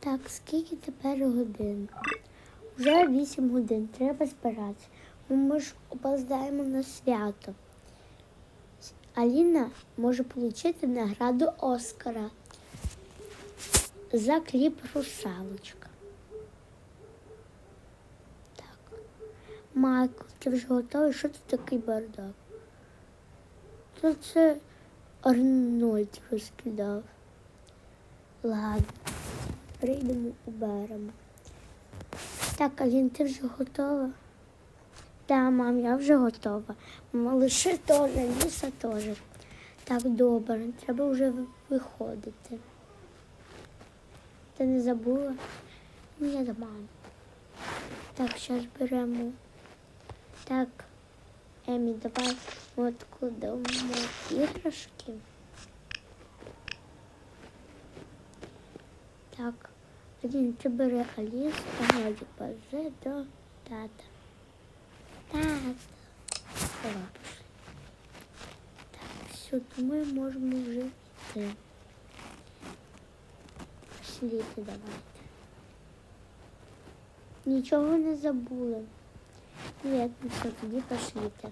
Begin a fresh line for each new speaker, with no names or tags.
Так, скільки тепер годин? Вже 8 годин, треба збиратися. Ми ж опоздаємо на свято. Аліна може отримати награду Оскара за кліп Русалочка. Так. Майкл, ти вже готовий? Що це такий бардак? То це Арнольд розкидав. Ладно, прийдемо уберемо. Так, Алін, ти вже готова? Так, мам, я вже готова. Малиші теж, Ліса теж. Так, добре, треба вже виходити. Ти не забула? Ні, мам. Так, зараз беремо. Так, Емі, давай от кладемо іграшки. Так, один ти бери Аліс, а Надя позе до тата. Тата. Давай, пішли. Так, все, ми можемо вже йти. Пішли давайте. Нічого не забули. Ні, ну все, тоді пошліте.